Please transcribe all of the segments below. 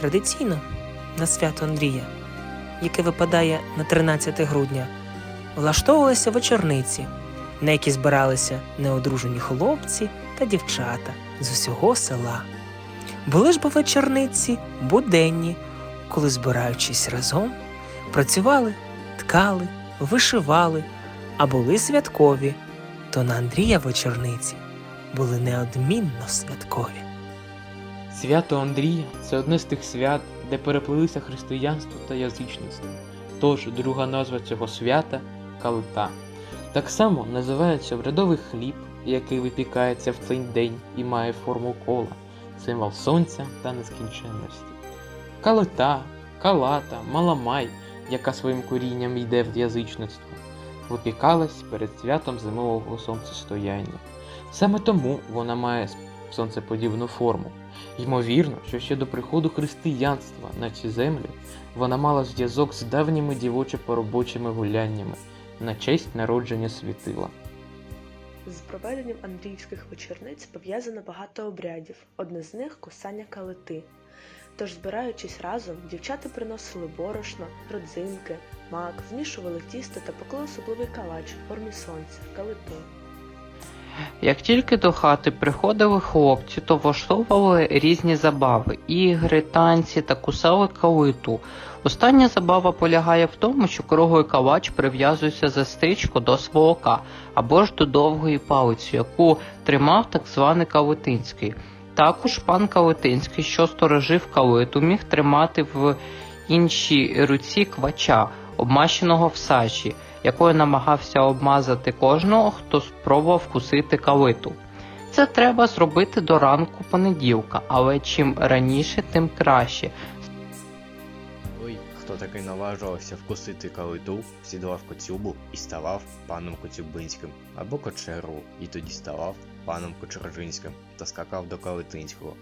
Традиційно на свято Андрія, яке випадає на 13 грудня, влаштовувалися вечорниці, на які збиралися неодружені хлопці та дівчата з усього села. Були ж бо вечорниці буденні, коли, збираючись разом, працювали, ткали, вишивали, а були святкові, то на Андрія вечорниці були неодмінно святкові. Свято Андрія це одне з тих свят, де переплилися християнство та язичництво. Тож друга назва цього свята калита. Так само називається обрядовий хліб, який випікається в цей день і має форму кола, символ сонця та нескінченності. Калита, калата, маламай, яка своїм корінням йде в язичництво, випікалась перед святом зимового сонцестояння. Саме тому вона має сонцеподібну форму. Ймовірно, що ще до приходу християнства на ці землі вона мала зв'язок з давніми дівочо-поробочими гуляннями на честь народження світила. З проведенням андріївських вечорниць пов'язано багато обрядів, одне з них кусання калити. Тож, збираючись разом, дівчата приносили борошно, родзинки, мак, змішували тісто та пекли особливий калач в формі сонця калиту. Як тільки до хати приходили хлопці, то влаштовували різні забави, ігри, танці та кусали калиту. Остання забава полягає в тому, що круглий калач прив'язується за стрічку до сволока або ж до довгої палиці, яку тримав так званий Калитинський. Також пан Калитинський, що сторожив калиту, міг тримати в іншій руці квача, обмащеного в сажі, якою намагався обмазати кожного, хто спробував вкусити калиту. Це треба зробити до ранку понеділка, але чим раніше, тим краще. Той, хто таки наважувався вкусити калиту, сідав коцюбу і ставав паном Коцюбинським, або кочергу, і тоді ставав паном Кочержинським та скакав до Калитинського.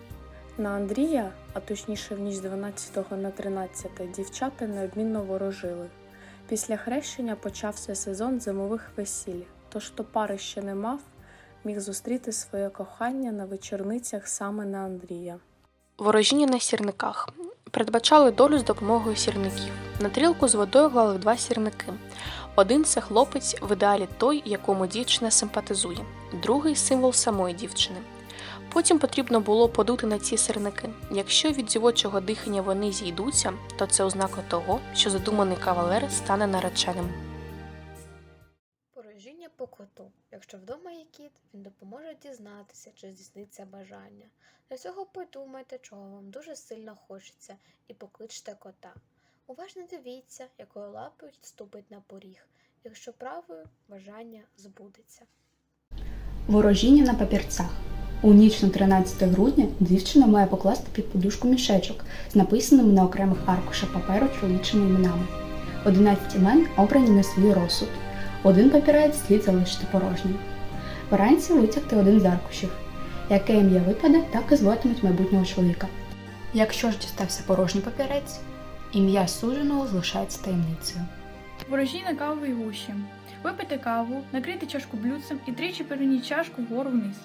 На Андрія, а точніше в ніч з 12 на 13, дівчата неодмінно ворожили. Після хрещення почався сезон зимових весіль, тож хто пари ще не мав, міг зустріти своє кохання на вечорницях саме на Андрія. Ворожіння на сірниках. Передбачали долю з допомогою сірників. На трілку з водою клали два сірники. Один це хлопець, в ідеалі той, якому дівчина симпатизує, другий символ самої дівчини. Потім потрібно було подути на ці сірники. Якщо від дівочого дихання вони зійдуться, то це ознака того, що задуманий кавалер стане нареченим. Порожіння по коту. Якщо вдома є кіт, він допоможе дізнатися, чи здійсниться бажання. Для цього подумайте, чого вам дуже сильно хочеться, і покличте кота. Уважно дивіться, якою лапою ступить на поріг. Якщо правою, бажання збудеться. Ворожіння на папірцях. У ніч на 13 грудня дівчина має покласти під подушку мішечок з написаними на окремих аркушах паперу чоловічими іменами. 11 імен обрані на свій розсуд. Один папірець слід залишити порожнім. Вранці витягти один з аркушів. Яке ім'я випаде, так і зватимуть майбутнього чоловіка. Якщо ж дістався порожній папірець, ім'я судженого залишається таємницею. Ворожі на кавовій гущі. Випийте каву, накрийте чашку блюдцем і тричі переверніть чашку вгору вниз.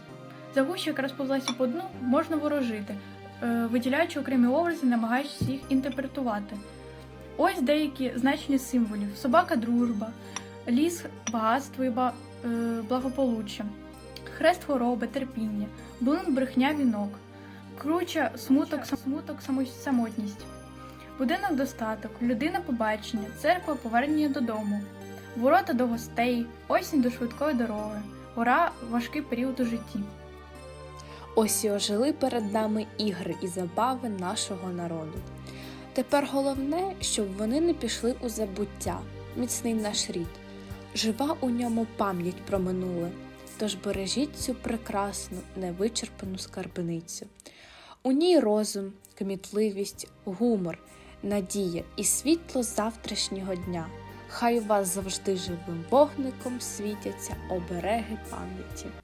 За гущу, яка розповзлася по дну, можна ворожити, е, виділяючи окремі образи, намагаючись їх інтерпретувати. Ось деякі значення символів: собака дружба, ліс багатство і е, благополуччя, хрест хвороби, терпіння, блин брехня вінок, круча смуток, смуток самотність. Будинок достаток, людина побачення, церква повернення додому, ворота до гостей, осінь до швидкої дороги, гора важкий період у житті. Ось і ожили перед нами ігри і забави нашого народу. Тепер головне, щоб вони не пішли у забуття, міцний наш рід, жива у ньому пам'ять про минуле. Тож бережіть цю прекрасну, невичерпану скарбницю. У ній розум, кмітливість, гумор, надія і світло завтрашнього дня. Хай у вас завжди живим вогником світяться обереги пам'яті.